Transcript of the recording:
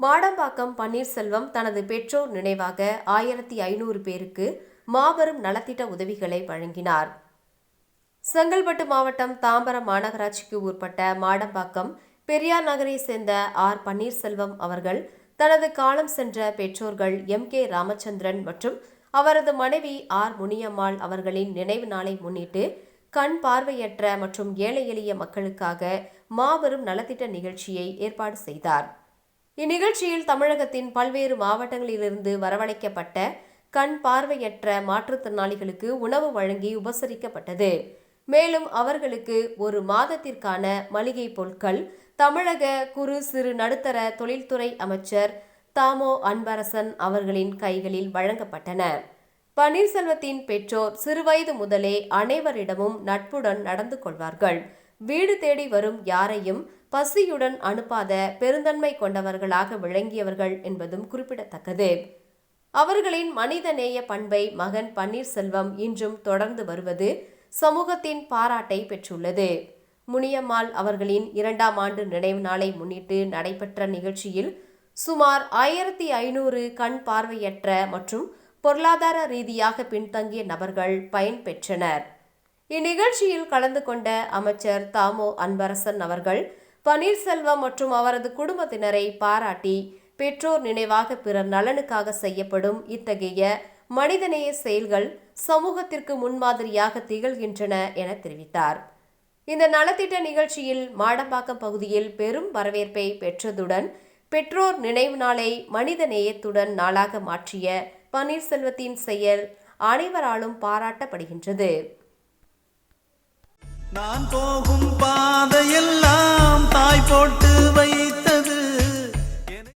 மாடம்பாக்கம் பன்னீர்செல்வம் தனது பெற்றோர் நினைவாக ஆயிரத்தி ஐநூறு பேருக்கு மாபெரும் நலத்திட்ட உதவிகளை வழங்கினார். செங்கல்பட்டு மாவட்டம் தாம்பரம் மாநகராட்சிக்கு உட்பட்ட மாடம்பாக்கம் பெரியார் நகரை சேர்ந்த ஆர் பன்னீர்செல்வம் அவர்கள் தனது காலம் சென்ற பெற்றோர்கள் எம் கே ராமச்சந்திரன் மற்றும் அவரது மனைவி ஆர் முனியம்மாள் அவர்களின் நினைவு நாளை முன்னிட்டு கண் பார்வையற்ற மற்றும் ஏழை எளிய மக்களுக்காக மாபெரும் நலத்திட்ட நிகழ்ச்சியை ஏற்பாடு செய்தார். இந்நிகழ்ச்சியில் தமிழகத்தின் பல்வேறு மாவட்டங்களிலிருந்து வரவழைக்கப்பட்ட கண் பார்வையற்ற மாற்றுத்திறனாளிகளுக்கு உணவு வழங்கி உபசரிக்கப்பட்டது. மேலும் அவர்களுக்கு ஒரு மாதத்திற்கான மளிகை பொருட்கள் தமிழக குறு சிறு நடுத்தர தொழில்துறை அமைச்சர் தாமோ அன்பரசன் அவர்களின் கைகளில் வழங்கப்பட்டன. பன்னீர்செல்வத்தின் பெற்றோர் சிறுவயது முதலே அனைவரிடமும் நட்புடன் நடந்து கொள்வார்கள். வீடு தேடி வரும் யாரையும் பசியுடன் அனுப்பாத பெருந்தன்மை கொண்டவர்களாக விளங்கியவர்கள் என்பதும் குறிப்பிடத்தக்கது. அவர்களின் மனிதநேய பண்பை மகன் பன்னீர்செல்வம் இன்றும் தொடர்ந்து வருவது சமூகத்தின் பாராட்டை பெற்றுள்ளது. முனியம்மாள் அவர்களின் இரண்டாம் ஆண்டு நினைவு நாளை முன்னிட்டு நடைபெற்ற நிகழ்ச்சியில் சுமார் ஆயிரத்தி ஐநூறு கண் பார்வையற்ற மற்றும் பொருளாதார ரீதியாக பின்தங்கிய நபர்கள் பயன்பெற்றனர் இந்நிகழ்ச்சியில் கலந்து கொண்ட அமைச்சர் தாமோ அன்பரசன் அவர்கள் பன்னீர்செல்வம் மற்றும் அவரது குடும்பத்தினரை பாராட்டி பெற்றோர் நினைவாக பிறர் நலனுக்காக செய்யப்படும் இத்தகைய மனிதநேய செயல்கள் சமூகத்திற்கு முன்மாதிரியாக திகழ்கின்றன என தெரிவித்தார். இந்த நலத்திட்ட நிகழ்ச்சியில் மாடம்பாக்கம் பகுதியில் பெரும் வரவேற்பை பெற்றதுடன் பெற்றோர் நினைவு நாளை மனித நேயத்துடன் நாளாக மாற்றிய பன்னீர்செல்வத்தின் செயல் அனைவராலும் பாராட்டப்படுகின்றது. நான் போகும் பாதையெல்லாம்